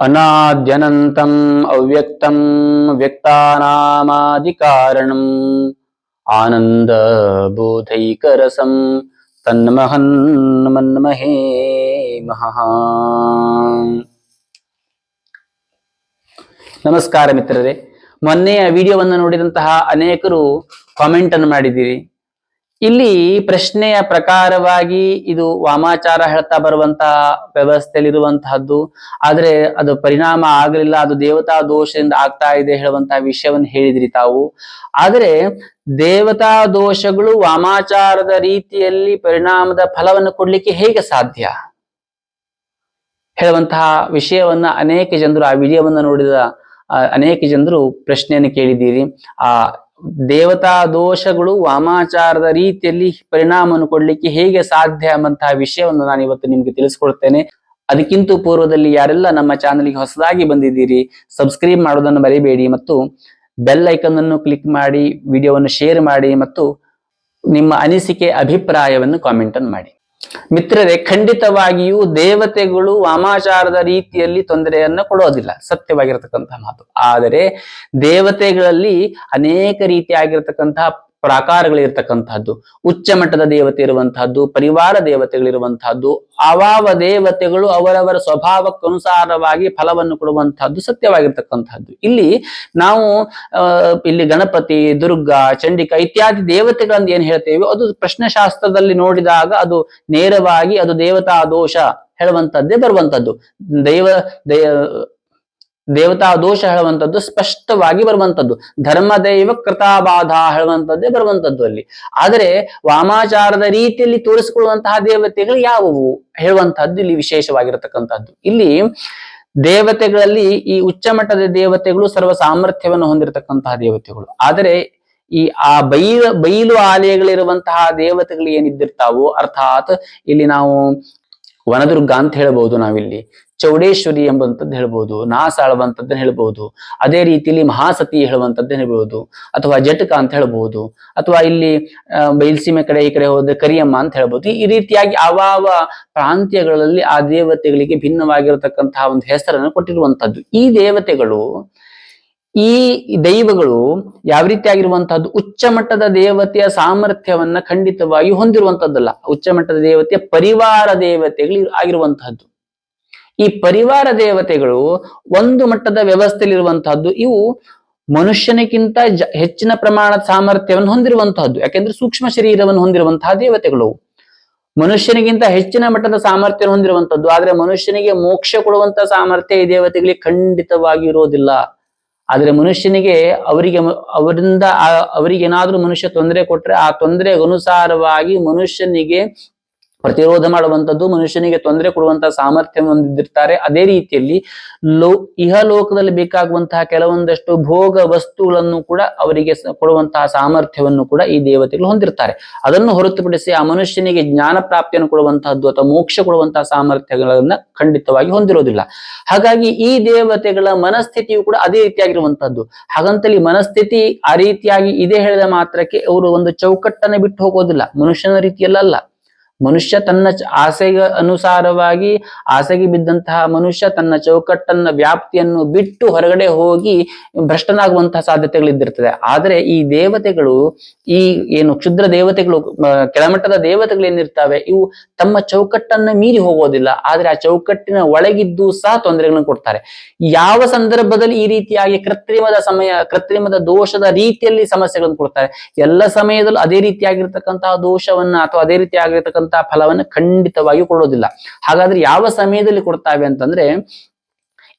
ಅನಾದ್ಯನಂತಂ ಅವ್ಯಕ್ತಂ ವ್ಯಕ್ತಾನಾಮಾದಿಕಾರಣಂ ಆನಂದ ಬೋಧೈಕರಸಂ ತನ್ಮಹನ್ ಮನ್ಮಹೇ ಮಹಾ ನಮಸ್ಕಾರ ಮಿತ್ರರೇ ಮೊನ್ನೆಯ ವಿಡಿಯೋವನ್ನು ನೋಡಿದಂತಹ ಅನೇಕರು ಕಾಮೆಂಟ್ ಅನ್ನು ಮಾಡಿದ್ದೀರಿ. ಇಲ್ಲಿ ಪ್ರಶ್ನೆಯ ಪ್ರಕಾರವಾಗಿ ಇದು ವಾಮಾಚಾರ ಹೇಳ್ತಾ ಬರುವಂತಹ ವ್ಯವಸ್ಥೆಯಲ್ಲಿರುವಂತಹದ್ದು. ಆದ್ರೆ ಅದು ಪರಿಣಾಮ ಆಗಲಿಲ್ಲ, ಅದು ದೇವತಾ ದೋಷದಿಂದ ಆಗ್ತಾ ಇದೆ ಹೇಳುವಂತಹ ವಿಷಯವನ್ನು ಹೇಳಿದ್ರಿ ತಾವು. ಆದರೆ ದೇವತಾ ದೋಷಗಳು ವಾಮಾಚಾರದ ರೀತಿಯಲ್ಲಿ ಪರಿಣಾಮದ ಫಲವನ್ನು ಕೊಡ್ಲಿಕ್ಕೆ ಹೇಗೆ ಸಾಧ್ಯ? ಹೇಳುವಂತಹ ವಿಷಯವನ್ನ ಅನೇಕ ಜನರು ಆ ವಿಡಿಯೋವನ್ನ ನೋಡಿದ ಅನೇಕ ಜನರು ಪ್ರಶ್ನೆಯನ್ನು ಕೇಳಿದ್ದೀರಿ. ಆ ದೇವತಾ ದೋಷಗಳು ವಾಮಾಚಾರದ ರೀತಿಯಲ್ಲಿ ಪರಿಣಾಮವನ್ನು ಕೊಡ್ಲಿಕ್ಕೆ ಹೇಗೆ ಸಾಧ್ಯ ಎಂಬಂತಹ ವಿಷಯವನ್ನು ನಾನು ಇವತ್ತು ನಿಮ್ಗೆ ತಿಳಿಸ್ಕೊಡ್ತೇನೆ. ಅದಕ್ಕಿಂತ ಪೂರ್ವದಲ್ಲಿ ಯಾರೆಲ್ಲ ನಮ್ಮ ಚಾನಲ್ಗೆ ಹೊಸದಾಗಿ ಬಂದಿದ್ದೀರಿ, ಸಬ್ಸ್ಕ್ರೈಬ್ ಮಾಡೋದನ್ನು ಮರಿಬೇಡಿ ಮತ್ತು ಬೆಲ್ ಐಕನ್ ಅನ್ನು ಕ್ಲಿಕ್ ಮಾಡಿ, ವಿಡಿಯೋವನ್ನು ಶೇರ್ ಮಾಡಿ ಮತ್ತು ನಿಮ್ಮ ಅನಿಸಿಕೆ, ಅಭಿಪ್ರಾಯವನ್ನು ಕಾಮೆಂಟ್ ಅನ್ನು ಮಾಡಿ. ಮಿತ್ರರೇ ಖಂಡಿತವಾಗಿಯೂ ದೇವತೆಗಳು ವಾಮಾಚಾರದ ರೀತಿಯಲ್ಲಿ ತೊಂದರೆಯನ್ನ ಕೊಡೋದಿಲ್ಲ ಸತ್ಯವಾಗಿರತಕ್ಕಂತಹ ಮಾತು. ಆದರೆ ದೇವತೆಗಳಲ್ಲಿ ಅನೇಕ ರೀತಿಯಾಗಿರ್ತಕ್ಕಂತಹ ಪ್ರಾಕಾರಗಳಿರ್ತಕ್ಕಂತಹದ್ದು ಉಚ್ಚ ಮಟ್ಟದ ದೇವತೆ ಇರುವಂತಹದ್ದು, ಪರಿವಾರ ದೇವತೆಗಳಿರುವಂತಹದ್ದು, ಅವಾವ ದೇವತೆಗಳು ಅವರವರ ಸ್ವಭಾವಕ್ಕನುಸಾರವಾಗಿ ಫಲವನ್ನು ಕೊಡುವಂತಹದ್ದು ಸತ್ಯವಾಗಿರ್ತಕ್ಕಂತಹದ್ದು. ಇಲ್ಲಿ ನಾವು ಇಲ್ಲಿ ಗಣಪತಿ, ದುರ್ಗಾ, ಚಂಡಿಕಾ ಇತ್ಯಾದಿ ದೇವತೆಗಳನ್ನು ಏನ್ ಹೇಳ್ತೇವೆ ಅದು ಪ್ರಶ್ನಶಾಸ್ತ್ರದಲ್ಲಿ ನೋಡಿದಾಗ ಅದು ನೇರವಾಗಿ ಅದು ದೇವತಾ ದೋಷ ಹೇಳುವಂತದ್ದೇ ಬರುವಂತದ್ದು. ದೈವ, ದೈ ದೇವತಾ ದೋಷ ಹೇಳುವಂತದ್ದು ಸ್ಪಷ್ಟವಾಗಿ ಬರುವಂತದ್ದು. ಧರ್ಮ ದೈವ ಕೃತಾಬಾಧ ಹೇಳುವಂಥದ್ದೇ ಬರುವಂತದ್ದು ಅಲ್ಲಿ. ಆದರೆ ವಾಮಾಚಾರದ ರೀತಿಯಲ್ಲಿ ತೋರಿಸಿಕೊಳ್ಳುವಂತಹ ದೇವತೆಗಳು ಯಾವುವು ಹೇಳುವಂತಹದ್ದು ಇಲ್ಲಿ ವಿಶೇಷವಾಗಿರತಕ್ಕಂಥದ್ದು. ಇಲ್ಲಿ ದೇವತೆಗಳಲ್ಲಿ ಈ ಉಚ್ಚ ಮಟ್ಟದ ದೇವತೆಗಳು ಸರ್ವ ಸಾಮರ್ಥ್ಯವನ್ನು ಹೊಂದಿರತಕ್ಕಂತಹ ದೇವತೆಗಳು. ಆದರೆ ಈ ಆ ಬೈಲು ಬೈಲು ಆಲಯಗಳಿರುವಂತಹ ದೇವತೆಗಳು ಏನಿದ್ದಿರ್ತಾವೋ, ಅರ್ಥಾತ್ ಇಲ್ಲಿ ನಾವು ವನದುರ್ಗ ಅಂತ ಹೇಳ್ಬಹುದು ನಾವಿಲ್ಲಿ. ಚೌಡೇಶ್ವರಿ ಎಂಬಂತದ್ದು ಹೇಳ್ಬಹುದು ನಾಸ ಹೇಳುವಂತದ್ದನ್ನ ಹೇಳ್ಬಹುದು ಅದೇ ರೀತಿಯಲ್ಲಿ ಮಹಾಸತಿ ಹೇಳುವಂತದ್ದನ್ನ ಹೇಳ್ಬಹುದು ಅಥವಾ ಜಟಕ ಅಂತ ಹೇಳ್ಬಹುದು ಅಥವಾ ಇಲ್ಲಿ ಬಯಲ್ಸೀಮೆ ಕಡೆ ಈ ಕಡೆ ಹೋದ್ರೆ ಕರಿಯಮ್ಮ ಅಂತ ಹೇಳ್ಬಹುದು ಈ ರೀತಿಯಾಗಿ ಅವಾವ ಪ್ರಾಂತ್ಯಗಳಲ್ಲಿ ಆ ದೇವತೆಗಳಿಗೆ ಭಿನ್ನವಾಗಿರತಕ್ಕಂತಹ ಒಂದು ಹೆಸರನ್ನು ಕೊಟ್ಟಿರುವಂತದ್ದು ಈ ದೇವತೆಗಳು ಈ ದೈವಗಳು ಯಾವ ರೀತಿಯಾಗಿರುವಂತಹದ್ದು ಉಚ್ಚ ಮಟ್ಟದ ದೇವತೆಯ ಸಾಮರ್ಥ್ಯವನ್ನ ಖಂಡಿತವಾಗಿ ಹೊಂದಿರುವಂತದ್ದಲ್ಲ ಉಚ್ಚ ಮಟ್ಟದ ದೇವತೆಯ ಪರಿವಾರ ದೇವತೆಗಳು ಆಗಿರುವಂತಹದ್ದು. ಈ ಪರಿವಾರ ದೇವತೆಗಳು ಒಂದು ಮಟ್ಟದ ವ್ಯವಸ್ಥೆಯಲ್ಲಿರುವಂತಹದ್ದು, ಇವು ಮನುಷ್ಯನಿಗಿಂತ ಹೆಚ್ಚಿನ ಪ್ರಮಾಣದ ಸಾಮರ್ಥ್ಯವನ್ನು ಹೊಂದಿರುವಂತಹದ್ದು. ಯಾಕೆಂದ್ರೆ ಸೂಕ್ಷ್ಮ ಶರೀರವನ್ನು ಹೊಂದಿರುವಂತಹ ದೇವತೆಗಳು. ಮನುಷ್ಯನಿಗಿಂತ ಹೆಚ್ಚಿನ ಮಟ್ಟದ ಸಾಮರ್ಥ್ಯ ಹೊಂದಿರುವಂತದ್ದು ಆದ್ರೆ ಮನುಷ್ಯನಿಗೆ ಮೋಕ್ಷ ಕೊಡುವಂತ ಸಾಮರ್ಥ್ಯ ಈ ದೇವತೆಗಳಿಗೆ ಖಂಡಿತವಾಗಿ ಇರೋದಿಲ್ಲ ಆದ್ರೆ ಮನುಷ್ಯನಿಗೆ ಅವರಿಗೆ ಅವರಿಂದ ಆ- ಅವರಿಗೆ ಏನಾದ್ರೂ ಮನುಷ್ಯ ತೊಂದರೆ ಕೊಟ್ರೆ ಆ ತೊಂದರೆಗನುಸಾರವಾಗಿ ಮನುಷ್ಯನಿಗೆ ಪ್ರತಿರೋಧ ಮಾಡುವಂತದ್ದು ಮನುಷ್ಯನಿಗೆ ತೊಂದರೆ ಕೊಡುವಂತಹ ಸಾಮರ್ಥ್ಯ ಹೊಂದಿದ್ದಿರ್ತಾರೆ ಅದೇ ರೀತಿಯಲ್ಲಿ ಲೋ, ಇಹಲೋಕದಲ್ಲಿ ಬೇಕಾಗುವಂತಹ ಕೆಲವೊಂದಷ್ಟು ಭೋಗ ವಸ್ತುಗಳನ್ನು ಕೂಡ ಅವರಿಗೆ ಕೊಡುವಂತಹ ಸಾಮರ್ಥ್ಯವನ್ನು ಕೂಡ ಈ ದೇವತೆಗಳು ಹೊಂದಿರ್ತಾರೆ. ಅದನ್ನು ಹೊರತುಪಡಿಸಿ ಆ ಮನುಷ್ಯನಿಗೆ ಜ್ಞಾನ ಪ್ರಾಪ್ತಿಯನ್ನು ಕೊಡುವಂತಹದ್ದು ಅಥವಾ ಮೋಕ್ಷ ಕೊಡುವಂತಹ ಸಾಮರ್ಥ್ಯಗಳನ್ನ ಖಂಡಿತವಾಗಿ ಹೊಂದಿರೋದಿಲ್ಲ. ಹಾಗಾಗಿ ಈ ದೇವತೆಗಳ ಮನಸ್ಥಿತಿಯು ಕೂಡ ಅದೇ ರೀತಿಯಾಗಿರುವಂತಹದ್ದು. ಹಾಗಂತಲ್ಲಿ ಮನಸ್ಥಿತಿ ಆ ರೀತಿಯಾಗಿ ಇದೆ ಹೇಳಿದ ಮಾತ್ರಕ್ಕೆ ಅವರು ಒಂದು ಚೌಕಟ್ಟನ್ನು ಬಿಟ್ಟು ಹೋಗೋದಿಲ್ಲ. ಮನುಷ್ಯನ ರೀತಿಯಲ್ಲ ಮನುಷ್ಯ ತನ್ನ ಆಸೆಗೆ ಅನುಸಾರವಾಗಿ ಆಸೆಗೆ ಬಿದ್ದಂತಹ ಮನುಷ್ಯ ತನ್ನ ಚೌಕಟ್ಟನ್ನ ವ್ಯಾಪ್ತಿಯನ್ನು ಬಿಟ್ಟು ಹೊರಗಡೆ ಹೋಗಿ ಭ್ರಷ್ಟನಾಗುವಂತಹ ಸಾಧ್ಯತೆಗಳು ಇದ್ದಿರ್ತದೆ ಆದರೆ ಈ ದೇವತೆಗಳು, ಈ ಏನು ಕ್ಷುದ್ರ ದೇವತೆಗಳು ಕೆಳಮಟ್ಟದ ದೇವತೆಗಳು ಏನಿರ್ತವೆ, ಇವು ತಮ್ಮ ಚೌಕಟ್ಟನ್ನ ಮೀರಿ ಹೋಗೋದಿಲ್ಲ. ಆದ್ರೆ ಆ ಚೌಕಟ್ಟಿನ ಒಳಗಿದ್ದು ಸಹ ತೊಂದರೆಗಳನ್ನು ಕೊಡ್ತಾರೆ. ಯಾವ ಸಂದರ್ಭದಲ್ಲಿ ಈ ರೀತಿಯಾಗಿ ಕೃತ್ರಿಮದ ಸಮಯ, ಕೃತ್ರಿಮದ ದೋಷದ ರೀತಿಯಲ್ಲಿ ಸಮಸ್ಯೆಗಳನ್ನು ಕೊಡ್ತಾರೆ? ಎಲ್ಲ ಸಮಯದಲ್ಲೂ ಅದೇ ರೀತಿಯಾಗಿರ್ತಕ್ಕಂತಹ ದೋಷವನ್ನ ಅಥವಾ ಅದೇ ರೀತಿಯಾಗಿರ್ತಕ್ಕಂತಹ ಫಲವನ್ನು ಖಂಡಿತವಾಗಿ ಕೊಡೋದಿಲ್ಲ. ಹಾಗಾದ್ರೆ ಯಾವ ಸಮಯದಲ್ಲಿ ಕೊಡ್ತಾವೆ ಅಂತಂದ್ರೆ,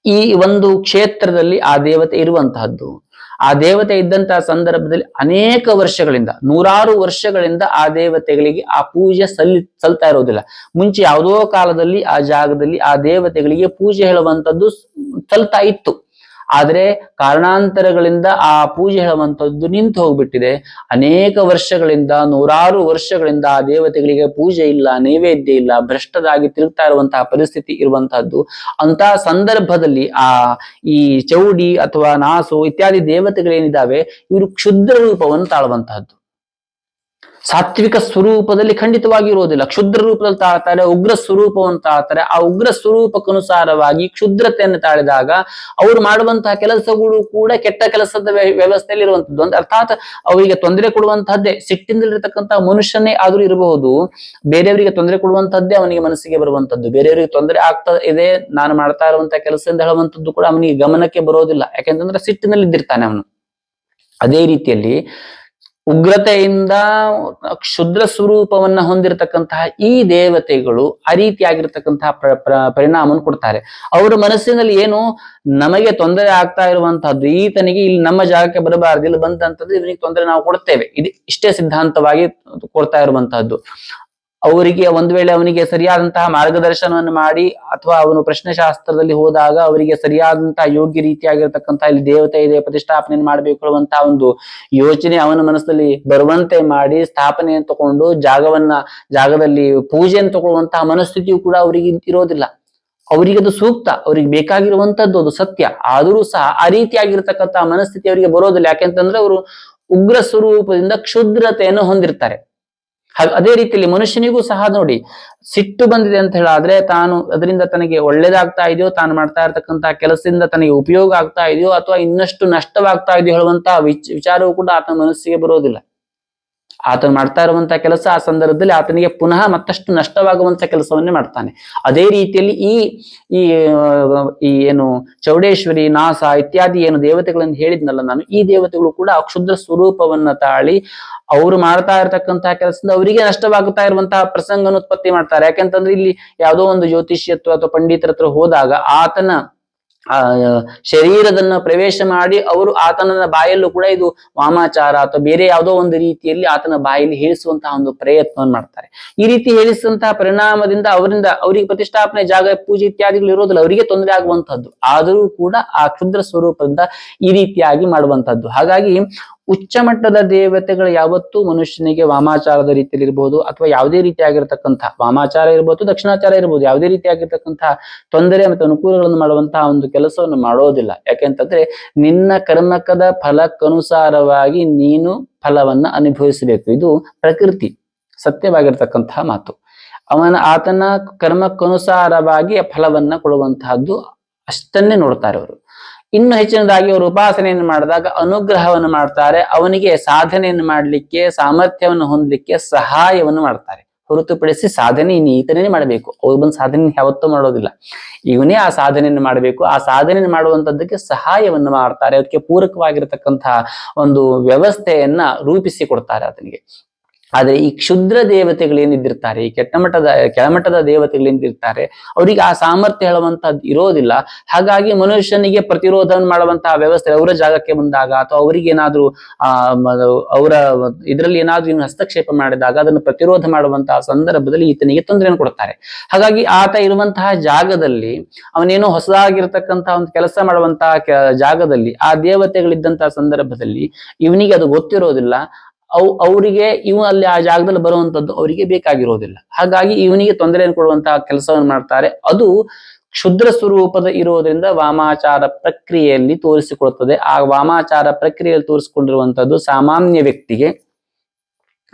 ಈ ಒಂದು ಕ್ಷೇತ್ರದಲ್ಲಿ ಆ ದೇವತೆ ಇರುವಂತಹದ್ದು. ಆ ದೇವತೆ ಇದ್ದಂತಹ ಸಂದರ್ಭದಲ್ಲಿ ಅನೇಕ ವರ್ಷಗಳಿಂದ, ನೂರಾರು ವರ್ಷಗಳಿಂದ ಆ ದೇವತೆಗಳಿಗೆ ಆ ಪೂಜೆ ಸಲ್ಲಿ, ಸಲ್ತಾ ಇರೋದಿಲ್ಲ. ಮುಂಚೆ ಯಾವುದೋ ಕಾಲದಲ್ಲಿ ಆ ಜಾಗದಲ್ಲಿ ಆ ದೇವತೆಗಳಿಗೆ ಪೂಜೆ ಹೇಳುವಂತದ್ದು ಸಲ್ತಾ ಇತ್ತು. ಆದ್ರೆ ಕಾರಣಾಂತರಗಳಿಂದ ಆ ಪೂಜೆ ಹೇಳುವಂತದ್ದು ನಿಂತು ಹೋಗ್ಬಿಟ್ಟಿದೆ. ಅನೇಕ ವರ್ಷಗಳಿಂದ, ನೂರಾರು ವರ್ಷಗಳಿಂದ ಆ ದೇವತೆಗಳಿಗೆ ಪೂಜೆ ಇಲ್ಲ, ನೈವೇದ್ಯ ಇಲ್ಲ, ಭ್ರಷ್ಟರಾಗಿ ತಿರುಗ್ತಾ ಇರುವಂತಹ ಪರಿಸ್ಥಿತಿ ಇರುವಂತಹದ್ದು. ಅಂತಹ ಸಂದರ್ಭದಲ್ಲಿ ಆ ಈ ಚೌಡಿ ಅಥವಾ ನಾಸು ಇತ್ಯಾದಿ ದೇವತೆಗಳೇನಿದ್ದಾವೆ, ಇವರು ಕ್ಷುದ್ರ ರೂಪವನ್ನು ತಾಳುವಂತಹದ್ದು. ಸಾತ್ವಿಕ ಸ್ವರೂಪದಲ್ಲಿ ಖಂಡಿತವಾಗಿ ಇರುವುದಿಲ್ಲ. ಕ್ಷುದ್ರ ರೂಪದಲ್ಲಿ ತಾಳ್ತಾರೆ, ಉಗ್ರ ಸ್ವರೂಪವನ್ನು ತಾಳ್ತಾರೆ. ಆ ಉಗ್ರ ಸ್ವರೂಪಕ್ಕನುಸಾರವಾಗಿ ಕ್ಷುದ್ರತೆಯನ್ನು ತಾಳಿದಾಗ ಅವರು ಮಾಡುವಂತಹ ಕೆಲಸಗಳು ಕೂಡ ಕೆಟ್ಟ ಕೆಲಸದ ವ್ಯ- ವ್ಯವಸ್ಥೆಯಲ್ಲಿ ಇರುವಂತದ್ದು ಅಂದ್ರೆ ಅರ್ಥಾತ್ ಅವರಿಗೆ ತೊಂದರೆ ಕೊಡುವಂತಹದ್ದೇ ಸಿಟ್ಟಿಂದಲಿರ್ತಕ್ಕಂತಹ ಮನುಷ್ಯನೇ ಆದ್ರೂ ಇರಬಹುದು. ಬೇರೆಯವರಿಗೆ ತೊಂದರೆ ಕೊಡುವಂತಹದ್ದೇ ಅವನಿಗೆ ಮನಸ್ಸಿಗೆ ಬರುವಂತದ್ದು ಬೇರೆಯವರಿಗೆ ತೊಂದರೆ ಆಗ್ತಾ ಇದೆ, ನಾನು ಮಾಡ್ತಾ ಇರುವಂತಹ ಕೆಲಸದಿಂದ ಹೇಳುವಂತದ್ದು ಕೂಡ ಅವನಿಗೆ ಗಮನಕ್ಕೆ ಬರೋದಿಲ್ಲ. ಯಾಕೆಂತಂದ್ರೆ ಸಿಟ್ಟಿನಲ್ಲಿ ಇದ್ದಿರ್ತಾನೆ ಅವನು. ಅದೇ ರೀತಿಯಲ್ಲಿ ಉಗ್ರತೆಯಿಂದ ಕ್ಷುದ್ರ ಸ್ವರೂಪವನ್ನ ಹೊಂದಿರತಕ್ಕಂತಹ ಈ ದೇವತೆಗಳು ಆ ರೀತಿಯಾಗಿರ್ತಕ್ಕಂತಹ ಪ್ರ- ಪ್ರ- ಪರಿಣಾಮವನ್ನು ಕೊಡ್ತಾರೆ. ಅವರ ಮನಸ್ಸಿನಲ್ಲಿ ಏನು ನಮಗೆ ತೊಂದರೆ ಆಗ್ತಾ ಇರುವಂತಹದ್ದು, ಈತನಿಗೆ ಇಲ್ಲಿ ನಮ್ಮ ಜಾಗಕ್ಕೆ ಬರಬಾರದು ಇಲ್ಲಿ ಬಂದಂತದ್ದು ಇವನಿಗೆ ತೊಂದರೆ ನಾವು ಕೊಡ್ತೇವೆ. ಇದು ಇಷ್ಟೇ ಸಿದ್ಧಾಂತವಾಗಿ ಕೊಡ್ತಾ ಇರುವಂತಹದ್ದು. ಅವರಿಗೆ ಒಂದು ವೇಳೆ ಅವನಿಗೆ ಸರಿಯಾದಂತಹ ಮಾರ್ಗದರ್ಶನವನ್ನು ಮಾಡಿ ಅಥವಾ ಅವನು ಪ್ರಶ್ನೆಶಾಸ್ತ್ರದಲ್ಲಿ ಹೋದಾಗ ಅವರಿಗೆ ಸರಿಯಾದಂತಹ ಯೋಗ್ಯ ರೀತಿಯಾಗಿರ್ತಕ್ಕಂತಹ ಇಲ್ಲಿ ದೇವತೆ ಇದೆ ಪ್ರತಿಷ್ಠಾಪನೆ ಮಾಡಬೇಕು ಅನ್ನುವಂತಹ ಒಂದು ಯೋಚನೆ ಅವನ ಮನಸ್ಸಲ್ಲಿ ಬರುವಂತೆ ಮಾಡಿ ಸ್ಥಾಪನೆಯನ್ನು ತಗೊಂಡು ಜಾಗವನ್ನ, ಜಾಗದಲ್ಲಿ ಪೂಜೆಯನ್ನು ತಗೊಳ್ಳುವಂತಹ ಮನಸ್ಥಿತಿಯು ಕೂಡ ಅವರಿಗೆ ಇರೋದಿಲ್ಲ. ಅವರಿಗೆ ಅದು ಸೂಕ್ತ, ಅವ್ರಿಗೆ ಬೇಕಾಗಿರುವಂತದ್ದು ಅದು ಸತ್ಯ. ಆದರೂ ಸಹ ಆ ರೀತಿಯಾಗಿರ್ತಕ್ಕಂತಹ ಮನಸ್ಥಿತಿ ಅವರಿಗೆ ಬರೋದಿಲ್ಲ. ಯಾಕೆಂತಂದ್ರೆ ಅವರು ಉಗ್ರ ಸ್ವರೂಪದಿಂದ ಕ್ಷುದ್ರತೆಯನ್ನು ಹೊಂದಿರ್ತಾರೆ. ಅದೇ ರೀತಿಯಲ್ಲಿ ಮನುಷ್ಯನಿಗೂ ಸಹ ನೋಡಿ, ಸಿಟ್ಟು ಬಂದಿದೆ ಅಂತ ಹೇಳಾದ್ರೆ ತಾನು ಅದರಿಂದ ತನಗೆ ಒಳ್ಳೇದಾಗ್ತಾ ಇದೆಯೋ, ತಾನು ಮಾಡ್ತಾ ಇರ್ತಕ್ಕಂತಹ ಕೆಲಸದಿಂದ ತನಗೆ ಉಪಯೋಗ ಆಗ್ತಾ ಇದೆಯೋ ಅಥವಾ ಇನ್ನಷ್ಟು ನಷ್ಟವಾಗ್ತಾ ಇದೆಯೋ ಹೇಳುವಂತಹ ವಿಚ್ ವಿಚಾರವೂ ಕೂಡ ಆತನ ಮನಸ್ಸಿಗೆ ಬರೋದಿಲ್ಲ. ಆತನು ಮಾಡ್ತಾ ಇರುವಂತಹ ಕೆಲಸ ಆ ಸಂದರ್ಭದಲ್ಲಿ ಆತನಿಗೆ ಪುನಃ ಮತ್ತಷ್ಟು ನಷ್ಟವಾಗುವಂತ ಕೆಲಸವನ್ನೇ ಮಾಡ್ತಾನೆ. ಅದೇ ರೀತಿಯಲ್ಲಿ ಈ ಈ ಏನು ಚೌಡೇಶ್ವರಿ, ನಾಸ ಇತ್ಯಾದಿ ಏನು ದೇವತೆಗಳನ್ನು ಹೇಳಿದ್ನಲ್ಲ ನಾನು, ಈ ದೇವತೆಗಳು ಕೂಡ ಅಕ್ಷುದ್ರ ಸ್ವರೂಪವನ್ನ ತಾಳಿ ಅವರು ಮಾಡ್ತಾ ಇರತಕ್ಕಂತಹ ಕೆಲಸದಿಂದ ಅವರಿಗೆ ನಷ್ಟವಾಗುತ್ತಾ ಇರುವಂತಹ ಪ್ರಸಂಗನ ಉತ್ಪತ್ತಿ ಮಾಡ್ತಾರೆ. ಯಾಕೆಂತಂದ್ರೆ ಇಲ್ಲಿ ಯಾವುದೋ ಒಂದು ಜ್ಯೋತಿಷ್ಯತ್ವ ಅಥವಾ ಪಂಡಿತರ ಹತ್ರ ಹೋದಾಗ ಆತನ ಆ ಶರೀರದನ್ನ ಪ್ರವೇಶ ಮಾಡಿ ಅವರು ಆತನ ಬಾಯಲ್ಲೂ ಕೂಡ ಇದು ವಾಮಾಚಾರ ಅಥವಾ ಬೇರೆ ಯಾವುದೋ ಒಂದು ರೀತಿಯಲ್ಲಿ ಆತನ ಬಾಯಲ್ಲಿ ಹೇಳಿಸುವಂತಹ ಒಂದು ಪ್ರಯತ್ನವನ್ನು ಮಾಡ್ತಾರೆ. ಈ ರೀತಿ ಹೇಳಿಸಿದಂತಹ ಪರಿಣಾಮದಿಂದ ಅವರಿಂದ ಅವರಿಗೆ ಪ್ರತಿಷ್ಠಾಪನೆ ಜಾಗ, ಪೂಜೆ ಇತ್ಯಾದಿಗಳು ಇರೋದಿಲ್ಲ. ಅವರಿಗೆ ತೊಂದರೆ ಆಗುವಂತಹದ್ದು. ಆದರೂ ಕೂಡ ಆ ಕ್ಷುದ್ರ ಸ್ವರೂಪದಿಂದ ಈ ರೀತಿಯಾಗಿ ಮಾಡುವಂತಹದ್ದು. ಹಾಗಾಗಿ ಉಚ್ಚ ಮಟ್ಟದ ದೇವತೆಗಳು ಯಾವತ್ತೂ ಮನುಷ್ಯನಿಗೆ ವಾಮಾಚಾರದ ರೀತಿಯಲ್ಲಿ ಇರಬಹುದು ಅಥವಾ ಯಾವುದೇ ರೀತಿಯಾಗಿರ್ತಕ್ಕಂತಹ ವಾಮಾಚಾರ ಇರಬಹುದು ದಕ್ಷಿಣಾಚಾರ ಇರಬಹುದು ಯಾವುದೇ ರೀತಿಯಾಗಿರ್ತಕ್ಕಂತಹ ತೊಂದರೆ ಮತ್ತು ಅನುಕೂಲಗಳನ್ನು ಮಾಡುವಂತಹ ಒಂದು ಕೆಲಸವನ್ನು ಮಾಡೋದಿಲ್ಲ. ಯಾಕೆಂತಂದ್ರೆ ನಿನ್ನ ಕರ್ಮಕದ ಫಲಕ್ಕನುಸಾರವಾಗಿ ನೀನು ಫಲವನ್ನ ಅನುಭವಿಸಬೇಕು. ಇದು ಪ್ರಕೃತಿ, ಸತ್ಯವಾಗಿರ್ತಕ್ಕಂತಹ ಮಾತು. ಅವನ, ಆತನ ಕರ್ಮಕ್ಕನುಸಾರವಾಗಿ ಫಲವನ್ನ ಕೊಡುವಂತಹದ್ದು ಅಷ್ಟನ್ನೇ ನೋಡ್ತಾರೆ ಅವರು. ಇನ್ನು ಹೆಚ್ಚಿನದಾಗಿ ಅವರು ಉಪಾಸನೆಯನ್ನು ಮಾಡಿದಾಗ ಅನುಗ್ರಹವನ್ನು ಮಾಡ್ತಾರೆ. ಅವನಿಗೆ ಸಾಧನೆಯನ್ನು ಮಾಡಲಿಕ್ಕೆ, ಸಾಮರ್ಥ್ಯವನ್ನು ಹೊಂದಲಿಕ್ಕೆ ಸಹಾಯವನ್ನು ಮಾಡ್ತಾರೆ. ಹೊರತುಪಡಿಸಿ ಸಾಧನೆ ಇನ್ನು ಈತನೇ ಮಾಡಬೇಕು. ಅವ್ರು ಬಂದು ಸಾಧನೆ ಯಾವತ್ತೂ ಮಾಡೋದಿಲ್ಲ. ಇವನೇ ಆ ಸಾಧನೆಯನ್ನು ಮಾಡಬೇಕು. ಆ ಸಾಧನೆಯನ್ನು ಮಾಡುವಂತದ್ದಕ್ಕೆ ಸಹಾಯವನ್ನು ಮಾಡ್ತಾರೆ. ಅದಕ್ಕೆ ಪೂರಕವಾಗಿರತಕ್ಕಂತಹ ಒಂದು ವ್ಯವಸ್ಥೆಯನ್ನ ರೂಪಿಸಿ ಕೊಡ್ತಾರೆ ಆತನಿಗೆ. ಆದ್ರೆ ಈ ಕ್ಷುದ್ರ ದೇವತೆಗಳೇನಿದ್ದಿರ್ತಾರೆ ಈ ಕೆಟ್ಟ ಮಟ್ಟದ ಕೆಳಮಟ್ಟದ ದೇವತೆಗಳೇನಿರ್ತಾರೆ ಅವರಿಗೆ ಆ ಸಾಮರ್ಥ್ಯ ಹೇಳುವಂತಹದ್ದು ಇರೋದಿಲ್ಲ. ಹಾಗಾಗಿ ಮನುಷ್ಯನಿಗೆ ಪ್ರತಿರೋಧವನ್ನು ಮಾಡುವಂತಹ ವ್ಯವಸ್ಥೆ ಅವರ ಜಾಗಕ್ಕೆ ಬಂದಾಗ ಅಥವಾ ಅವರಿಗೆ ಏನಾದ್ರೂ ಅವರ ಇದರಲ್ಲಿ ಏನಾದ್ರೂ ಇನ್ನು ಹಸ್ತಕ್ಷೇಪ ಮಾಡಿದಾಗ ಅದನ್ನು ಪ್ರತಿರೋಧ ಮಾಡುವಂತಹ ಸಂದರ್ಭದಲ್ಲಿ ಈತನಿಗೆ ತೊಂದರೆಯನ್ನು ಕೊಡ್ತಾರೆ ಹಾಗಾಗಿ ಆತ ಇರುವಂತಹ ಜಾಗದಲ್ಲಿ, ಅವನೇನೋ ಹೊಸದಾಗಿರ್ತಕ್ಕಂತಹ ಒಂದು ಕೆಲಸ ಮಾಡುವಂತಹ ಜಾಗದಲ್ಲಿ, ಆ ದೇವತೆಗಳಿದ್ದಂತಹ ಸಂದರ್ಭದಲ್ಲಿ ಇವನಿಗೆ ಅದು ಗೊತ್ತಿರೋದಿಲ್ಲ. ಅವ್, ಅವರಿಗೆ ಇವ ಅಲ್ಲಿ ಆ ಜಾಗದಲ್ಲಿ ಬರುವಂತದ್ದು ಅವರಿಗೆ ಬೇಕಾಗಿರೋದಿಲ್ಲ. ಹಾಗಾಗಿ ಇವನಿಗೆ ತೊಂದರೆಯನ್ನು ಕೊಡುವಂತಹ ಕೆಲಸವನ್ನು ಮಾಡ್ತಾರೆ. ಅದು ಕ್ಷುದ್ರ ಸ್ವರೂಪದ ಇರೋದ್ರಿಂದ ವಾಮಾಚಾರ ಪ್ರಕ್ರಿಯೆಯಲ್ಲಿ ತೋರಿಸಿಕೊಡುತ್ತದೆ. ಆ ವಾಮಾಚಾರ ಪ್ರಕ್ರಿಯೆಯಲ್ಲಿ ತೋರಿಸಿಕೊಂಡಿರುವಂತದ್ದು ಸಾಮಾನ್ಯ ವ್ಯಕ್ತಿಗೆ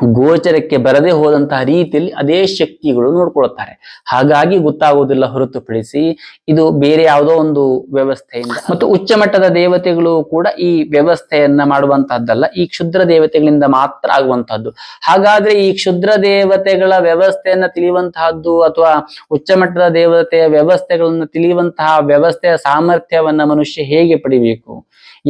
ಗೋಚರಕ್ಕೆ ಬರದೇ ಹೋದಂತಹ ರೀತಿಯಲ್ಲಿ ಅದೇ ಶಕ್ತಿಗಳು ನೋಡ್ಕೊಳ್ತಾರೆ ಹಾಗಾಗಿ ಗೊತ್ತಾಗುವುದಿಲ್ಲ ಹೊರತುಪಡಿಸಿ ಇದು ಬೇರೆ ಯಾವುದೋ ಒಂದು ವ್ಯವಸ್ಥೆಯಿಂದ. ಮತ್ತು ಉಚ್ಚ ಮಟ್ಟದ ದೇವತೆಗಳು ಕೂಡ ಈ ವ್ಯವಸ್ಥೆಯನ್ನ ಮಾಡುವಂತಹದ್ದಲ್ಲ. ಈ ಕ್ಷುದ್ರ ದೇವತೆಗಳಿಂದ ಮಾತ್ರ ಆಗುವಂತಹದ್ದು. ಹಾಗಾದ್ರೆ ಈ ಕ್ಷುದ್ರ ದೇವತೆಗಳ ವ್ಯವಸ್ಥೆಯನ್ನ ತಿಳಿಯುವಂತಹದ್ದು ಅಥವಾ ಉಚ್ಚ ಮಟ್ಟದ ದೇವತೆಯ ವ್ಯವಸ್ಥೆಗಳನ್ನ ತಿಳಿಯುವಂತಹ ವ್ಯವಸ್ಥೆಯ ಸಾಮರ್ಥ್ಯವನ್ನ ಮನುಷ್ಯ ಹೇಗೆ ಪಡಿಬೇಕು?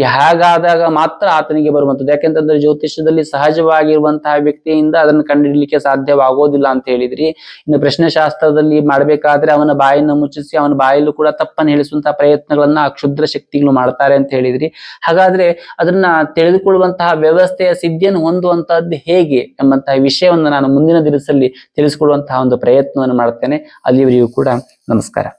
ಹಾಗಾದಾಗ ಮಾತ್ರ ಆತನಿಗೆ ಬರುವಂಥದ್ದು ಯಾಕೆಂತಂದ್ರೆ ಜ್ಯೋತಿಷ್ಯದಲ್ಲಿ ಸಹಜವಾಗಿರುವಂತಹ ವ್ಯಕ್ತಿಯಿಂದ ಅದನ್ನು ಕಂಡುಹಿಡಲಿಕ್ಕೆ ಸಾಧ್ಯವಾಗೋದಿಲ್ಲ ಅಂತ ಹೇಳಿದ್ರಿ. ಇನ್ನು ಪ್ರಶ್ನೆಶಾಸ್ತ್ರದಲ್ಲಿ ಮಾಡ್ಬೇಕಾದ್ರೆ ಅವನ ಬಾಯನ್ನು ಮುಚ್ಚಿಸಿ ಅವನ ಬಾಯಲ್ಲೂ ಕೂಡ ತಪ್ಪನ್ನು ಹೇಳಿಸುವಂತಹ ಪ್ರಯತ್ನಗಳನ್ನ ಕ್ಷುದ್ರ ಶಕ್ತಿಗಳು ಮಾಡ್ತಾರೆ ಅಂತ ಹೇಳಿದ್ರಿ. ಹಾಗಾದ್ರೆ ಅದನ್ನ ತಿಳಿದುಕೊಳ್ಳುವಂತಹ ವ್ಯವಸ್ಥೆಯ ಸಿದ್ಧಿಯನ್ನು ಹೊಂದುವಂತಹದ್ದು ಹೇಗೆ ಎಂಬಂತಹ ವಿಷಯವನ್ನು ನಾನು ಮುಂದಿನ ದಿವಸದಲ್ಲಿ ತಿಳಿಸಿಕೊಡುವಂತಹ ಒಂದು ಪ್ರಯತ್ನವನ್ನು ಮಾಡ್ತೇನೆ. ಅಲ್ಲಿವರೆಗೂ ಕೂಡ ನಮಸ್ಕಾರ.